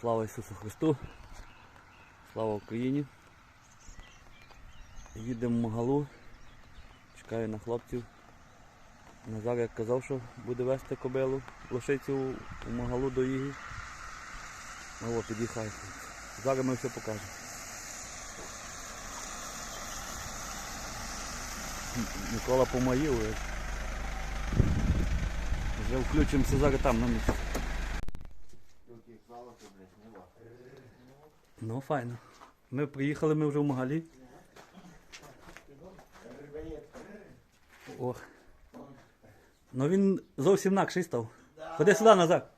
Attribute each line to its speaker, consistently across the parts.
Speaker 1: Слава Ісусу Христу! Слава Україні! Їдемо в Магалу. Чекаю на хлопців. Назар як казав, що буде вести кобилу, лошицю у Магалу до Іги. Ну, о, під'їхає. Зараз ми все покажемо. Микола помоїв. е. Вже включимося зараз там на місці. Ну, файно. Ми приїхали, ми вже в Магалі. Ох. Ну він зовсім інакший став. Ходи сюди назад.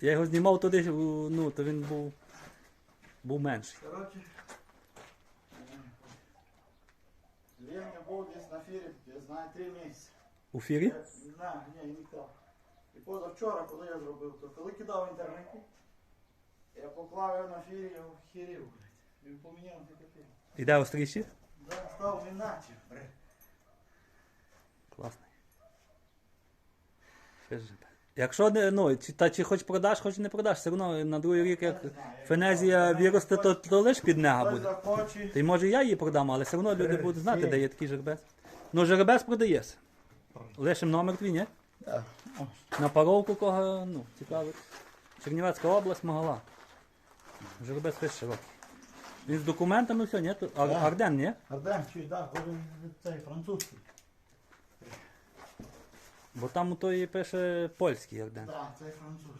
Speaker 1: Я його знімав туди, ну, то він був, був менший.
Speaker 2: Коротше, Леня був десь на фірі, я знаю, три місяці.
Speaker 1: У фірі?
Speaker 2: На, ні, ніхто. І позавчора, коли я зробив, то коли кидав в інтернеті, я поклав його на фірі, я хірів, блядь. Він поміняв тільки фірі.
Speaker 1: Іде остріші?
Speaker 2: Да, став іначе, блядь.
Speaker 1: Класний. Скажи. Якщо не, ну, чи, та, чи хоч продаш, хоч не продаш, все одно на другий рік, як
Speaker 2: Не знаю,
Speaker 1: фенезія
Speaker 2: якщо
Speaker 1: виросте, то, то лиш під нега
Speaker 2: Хтось
Speaker 1: буде.
Speaker 2: захоче.
Speaker 1: Та й може я її продам, але все одно люди будуть знати, де є такий жеребець. Ну, жеребець продається. Лишим номер твій, ні?
Speaker 2: О,
Speaker 1: На паровку кого, ну, цікавить. Чернівецька область, Могила. Жеребець широкий. Він з документами все, ні? То Ар-
Speaker 2: Так.
Speaker 1: Арден, ні?
Speaker 2: Ардем, чи да, бо цей французький.
Speaker 1: Бо там у той пише польський Арден.
Speaker 2: Так, цей француз.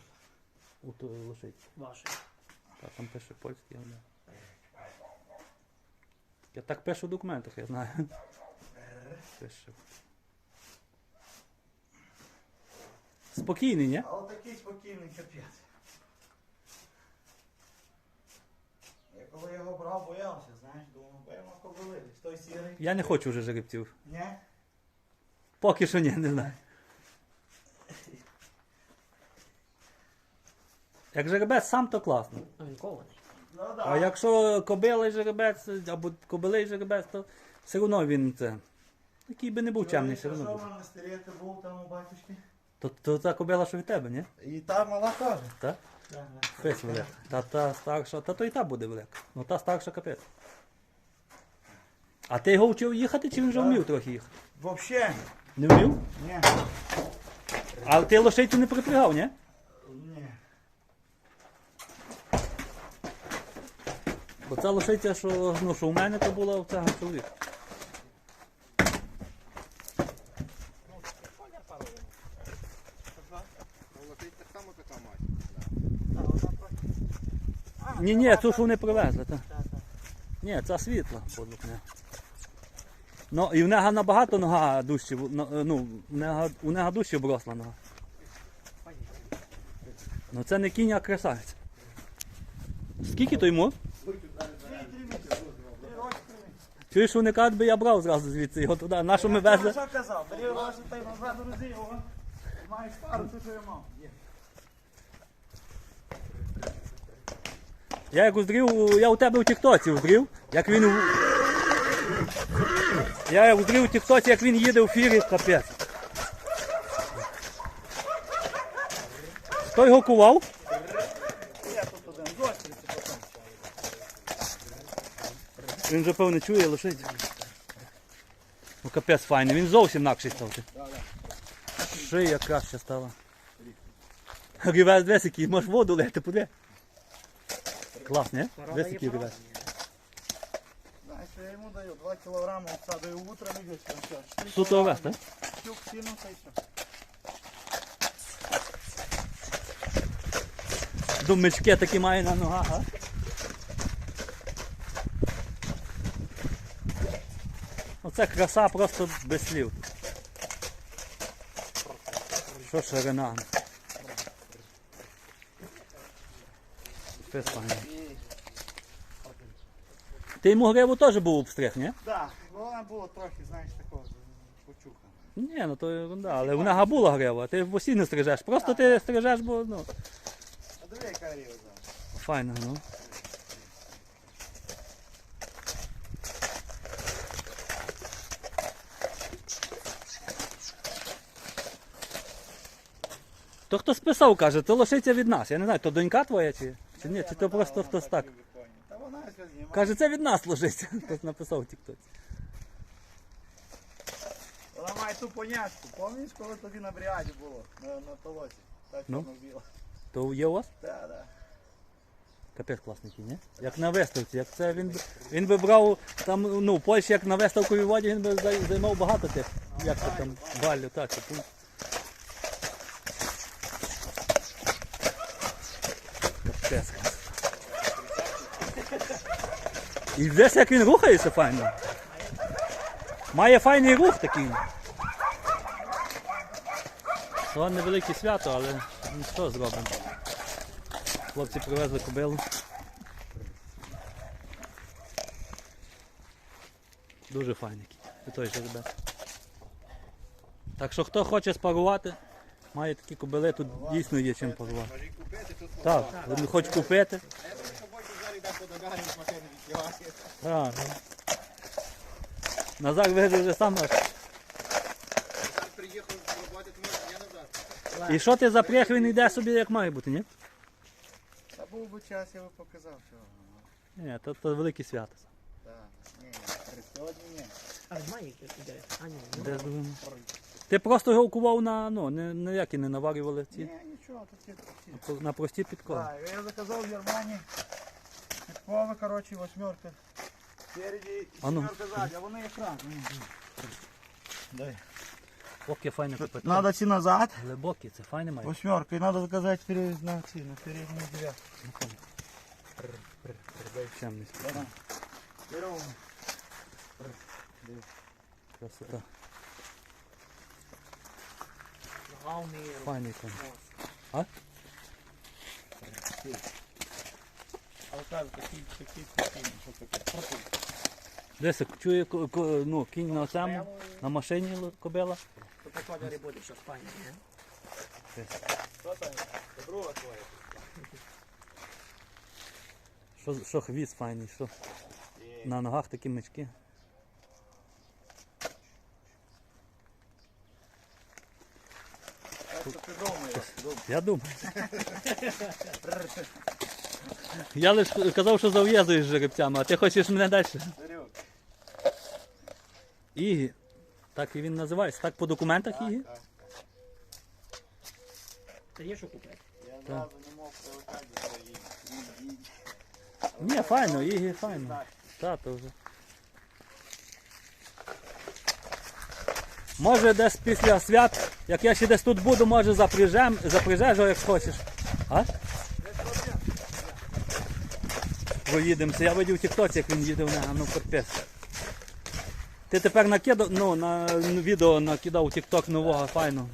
Speaker 1: У той лошиці.
Speaker 2: Ваш.
Speaker 1: Так, там пише польський Арден. Я так пишу в документах, я знаю. Пише. Спокійний, ні?
Speaker 2: А от такий спокійний капець. Коли його брав, боявся, знаєш, думав, певно кобили, той сірий.
Speaker 1: Я не хочу вже жеребців.
Speaker 2: Ні?
Speaker 1: Поки що ні, не знаю. Як жеребець сам, то класно.
Speaker 3: Ну, він кований.
Speaker 2: Ну да.
Speaker 1: А якщо кобила і жеребець, або кобилий жеребець, то все одно він це. Який би не був чемний, все одно.
Speaker 2: Що в
Speaker 1: буде.
Speaker 2: монастирі був там у батюшки?
Speaker 1: То, то та кобила, що від тебе, ні?
Speaker 2: І та мала теж.
Speaker 1: Так? Фесь велика. Та та старша, та то і та буде велика. Ну та старша капець. А ти його вчив їхати, чи він вже вмів трохи їхати?
Speaker 2: Вообще.
Speaker 1: Не вмів?
Speaker 2: Ні.
Speaker 1: А ти лошицю не припрягав, ні?
Speaker 2: Ні.
Speaker 1: Бо ця лошиця, що, ну, що у мене, то була у цього чоловіка. Ні, ні, цю що вони привезли. Та. Ні, це подлукне. Ну, і в нього набагато нога дужче, ну, е, ну, в нього, у нього дужче обросла нога. Ну це не кінь, а красавець. Скільки то йому? Чуєш, вони кажуть, би я брав зразу звідси його туди. На що ми
Speaker 2: Я
Speaker 1: везли?
Speaker 2: що казав? Бери гроші та й назад грузи його. Маєш пару, це що я мав.
Speaker 1: Я як уздрів, я у тебе у Тіктоці уздрів, як він. Я як уздрів у Тіктоці, як він їде у фірі, капець. Хто його кував? Він вже певне чує, лишить. Ну капець файний, він зовсім інакший став. ти. Шия краще стала. Рівець десь який, можеш воду лити, подиви. Клас, не? Десь який рівець.
Speaker 2: Знаєш, я йому даю 2 кілограми, обсадую утром і вечором. Все, 4
Speaker 1: Тут овес, так?
Speaker 2: Щук сіну та й все.
Speaker 1: Думечки такі має на ногах, а? Оце краса просто без слів. Що ширина? Це файно. Ти йому гриву теж був обстриг, ні?
Speaker 2: Так, вона була трохи, знаєш, такого почухана.
Speaker 1: Ні, ну то ерунда, але в габула була грива, ти в осі не стрижеш. Просто ти стрижеш, бо ну,
Speaker 2: А диви, яка грива зараз.
Speaker 1: файно, ну. То хто списав, каже, то лошиця від нас. Я не знаю, то донька твоя чи, чи ні, чи то просто хтось так.
Speaker 2: Та вона все знімає.
Speaker 1: Каже, це від нас лошиця. Хтось написав в тіктоці.
Speaker 2: Вона має ту понячку. Пам'ятаєш, коли тобі на бріаді було? На, на толоці. Так
Speaker 1: Ну.
Speaker 2: воно біло.
Speaker 1: То є у вас?
Speaker 2: Так, так.
Speaker 1: Капець класний кінь, ні? Як на виставці, як це він він би брав там, ну, в Польщі, як на виставковій воді, він би зай- займав багато тих, як це там, балю, так, і тут. І десь як він рухається файно. Має файний рух такий. То невелике свято, але ну, що зробимо. Хлопці привезли кобилу. Дуже файний. І той жеребець. Так що хто хоче спарувати, має такі кобили, тут дійсно є чим парувати. Так, хоче купити.
Speaker 2: Я думаю, що Бойко зараз йде по догарі з машини відкриває.
Speaker 1: Так. Назар вижив вже сам. аж.
Speaker 2: Сам приїхав з роботи, тому я назад.
Speaker 1: І що ти запряг, він йде собі як має бути, ні?
Speaker 2: Та був би час, я би показав, що.
Speaker 1: Ні, то, то велике свято.
Speaker 2: Так, ні, ні, сьогодні ні.
Speaker 3: А має іде. А ні, ну,
Speaker 1: Де думаю? Ти просто його кував на, ну, не, ніякі не наварювали ці.
Speaker 2: Ні, нічого, тут є.
Speaker 1: На прості підкови.
Speaker 2: Так, я заказав в Германії. Підкови, коротше, восьмерка. Спереді,
Speaker 1: А ну.
Speaker 2: сімерка ззаді, а вони якраз. Дай.
Speaker 1: Оке файне копити.
Speaker 2: Надо ці назад.
Speaker 1: Глибокі, це файне має.
Speaker 2: Восьмерка, і надо заказати перед, на ці, на передній дев'ятку.
Speaker 1: Чемний. Красота.
Speaker 3: Главний
Speaker 1: Файний конь.
Speaker 3: роз.
Speaker 2: Але кажуть, такі, такі, такі, що таке.
Speaker 1: Чує ко- ко- ну, кінь на цьому, на машині л- кобила.
Speaker 3: То по кольорі буде?
Speaker 2: Що? Це друга.
Speaker 1: Що, що хвіст файний, що на ногах такі мечки.
Speaker 2: Що ти думаєш?
Speaker 1: Я думаю. Я лише казав, що зав'язуєш з жеребцями, а ти хочеш мене далі. Ігі. Так і він називається. Так по документах Ігі?
Speaker 3: Та є що купити.
Speaker 2: Я зразу не мог привикати до своєї. І- і-
Speaker 1: Ні, файно, Ігі файно. Та, то вже. Може десь після свят, як я ще десь тут буду, може запряжем, запряжеш, як хочеш. А? Проїдемося. Я видів в тіктоці, як він їде в нього, ну капець. Ти тепер накидав, ну, на ну, відео накидав у тікток нового, файно.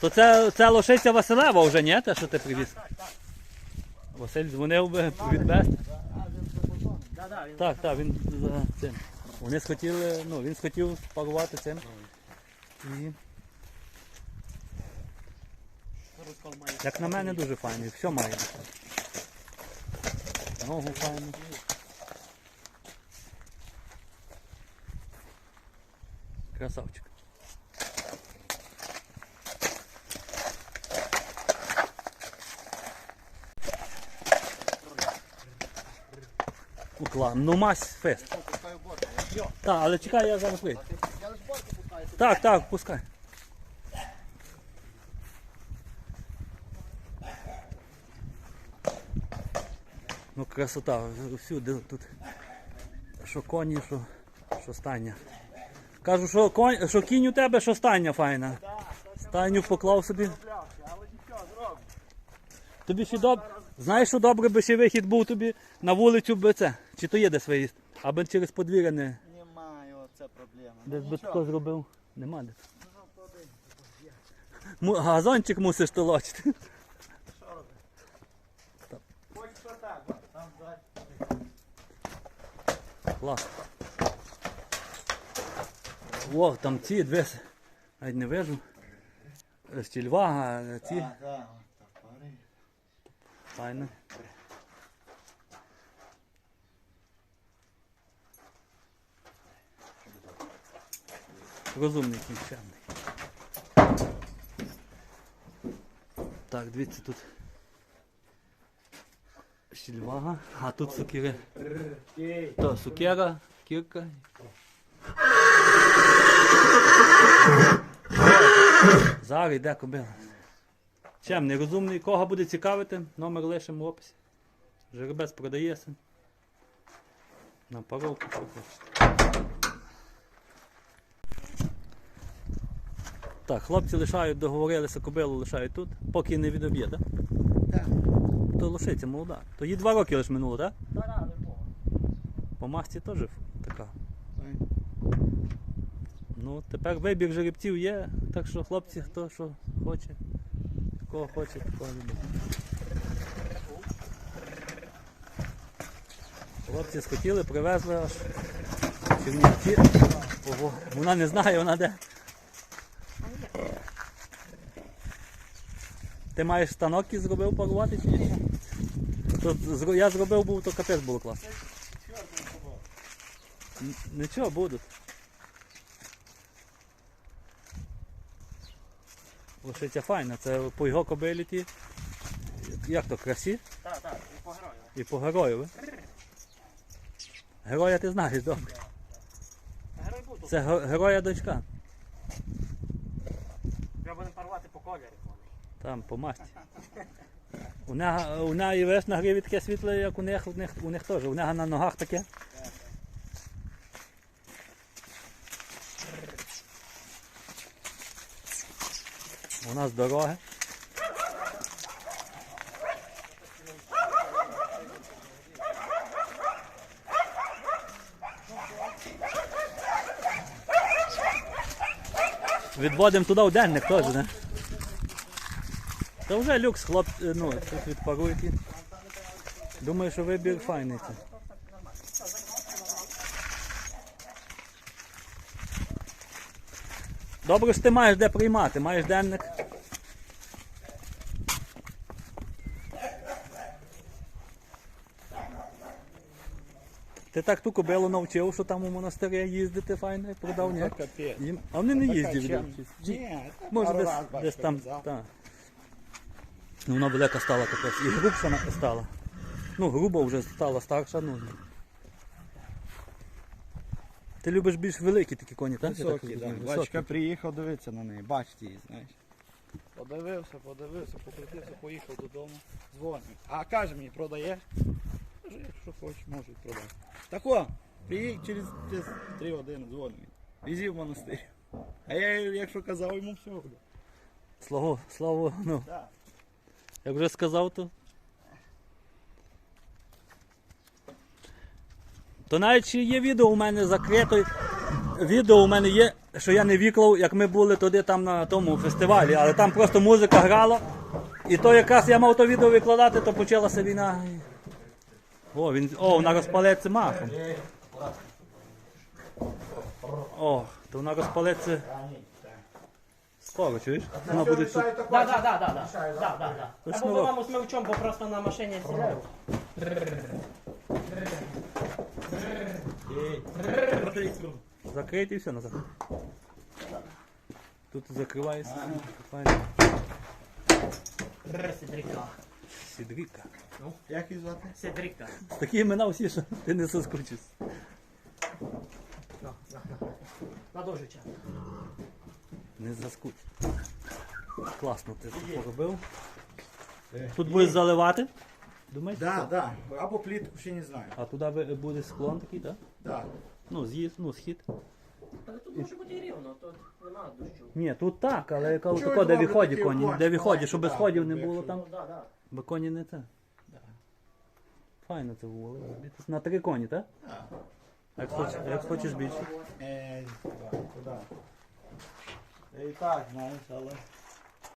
Speaker 1: То це, це лошиця Василева вже, ні? Те, що ти привіз? Василь дзвонив би відвезти. Так, так, він за цим. Вони схотіли, ну, він схотів спарувати цим. І, як на мене, дуже файний. Все має. Ногу файну. Красавчик. Кукла. Ну мась фест. Так, але чекай, я зараз вийду.
Speaker 2: Я лише борт пускаю.
Speaker 1: Так, так, пускай. Ну, красота, всюди тут. Що коні, що, що стання. Кажу, що, конь, що кінь у тебе, що стання файна. Стайню поклав собі. Тобі ще доб... Знаєш, що добре би ще вихід був тобі на вулицю би це. Чи то є десь виїзд? Аби через подвір'я не.
Speaker 2: Немає, оце проблема.
Speaker 1: Десь
Speaker 2: Ну,
Speaker 1: би тако зробив. Нема де.
Speaker 2: Ну.
Speaker 1: Му- Газончик мусиш толочити.
Speaker 2: Хоч що так, бо там ззаді.
Speaker 1: Клас. О, там ці дивись. Навіть не вижу. Стільвага, ці.
Speaker 2: Так, так, топори.
Speaker 1: Файно. Розумний кінчаний. Так, дивіться тут. Сільвага, а тут сукіри. То сукера, кірка. Зараз йде кобила. Чим нерозумний, кого буде цікавити, номер лишимо в описі. Жеребець продається. На паровку, що хочете. Так, хлопці лишають, договорилися, кобилу лишають тут, поки не відоб'є, так?
Speaker 2: Так.
Speaker 1: То лошиця молода. То їй два роки лише минуло, так?
Speaker 3: Не.
Speaker 1: По масті теж така. Ну, тепер вибір жеребців є, так що хлопці, хто що хоче, кого хоче, такого любить. Хлопці схотіли, привезли аж Чернівці. Ого, вона не знає, вона де. Ти маєш станок і зробив парувати чи ні? Я зробив був, то капець було класно. Н- Нічого будуть. Лошиця файна, це по його кобилі ті. Як то красі
Speaker 3: Так, так, і по герою.
Speaker 1: і по героєві. Героя ти знаєш добре.
Speaker 3: Герой був.
Speaker 1: Це героя дочка.
Speaker 3: Треба будемо порвати по кольорі.
Speaker 1: Там по масті. У неї, у неї весь на гриві таке світле, як у них, у них, у них теж. У неї на ногах таке. У нас дороги. Відводимо туди в денник теж, не? Та вже люкс, хлоп, е, ну, тут відпарують. Думаю, що вибір файний. Добре, що ти маєш де приймати, маєш денник. Ти так ту кобилу навчив, що там у монастирі їздити файно продав, ні? А вони не їздять.
Speaker 2: Ні,
Speaker 1: Може десь, десь там. Та. Ну, вона велика стала капець. І грубша на- стала. Ну, грубо вже стала старша. Ну. Ти любиш більш великі такі коні, так? Я так.
Speaker 2: Бачка приїхав дивитися на неї, бачите її, знаєш. Подивився, подивився, покрутився, поїхав додому, дзвонив. А каже мені, продаєш? Кажу, якщо хочеш, можу продати. Так о, приїдь через, через три години дзвонив мені. Візів в монастир. А я, якщо казав, йому все буде.
Speaker 1: Слово, слово, ну,
Speaker 2: Так.
Speaker 1: Як вже сказав, то. То навіть є відео у мене закрите. Відео у мене є, що я не віклав, як ми були туди там на тому фестивалі, але там просто музика грала. І то якраз я мав то відео викладати, то почалася війна. О, він. О, вона розпалеться махом. О, то вона розпалеться скоро, чуєш? Вона буде тут.
Speaker 3: Да, да, да, да, да. Да, да, да.
Speaker 1: Ну,
Speaker 3: Або
Speaker 1: шнурок.
Speaker 3: вона смивчом, бо просто на машині сідаю.
Speaker 1: Закрити і все назад. Тут закривається. Файно.
Speaker 3: Седрика.
Speaker 1: Сідріка.
Speaker 2: Як її звати?
Speaker 3: Седрика.
Speaker 1: З такі імена всі, що ти не соскучиш.
Speaker 3: На, на, на. На дуже час.
Speaker 1: Не заскуч. Класно ти це поробив. Тут будеш заливати? Думаєш?
Speaker 2: Так, так. Або плітку ще не знаю.
Speaker 1: А туди ви- буде склон такий, так?
Speaker 2: Так.
Speaker 1: Ну, з'їзд, ну, схід.
Speaker 3: Але тут може бути і рівно, тут нема дощу.
Speaker 1: Ні, тут так, але я кажу,
Speaker 2: Чого
Speaker 1: тако, де
Speaker 2: добре
Speaker 1: виході
Speaker 2: такі
Speaker 1: коні, де виході, щоб без
Speaker 2: так,
Speaker 1: сходів не
Speaker 2: якщо-
Speaker 1: було там.
Speaker 3: Ну, да, да.
Speaker 1: Бо коні не це. Файно це було. Тут На три коні, так?
Speaker 2: Так.
Speaker 1: Як хочеш, як хочеш більше.
Speaker 2: Е, так, туди. Я і так, знаєш, але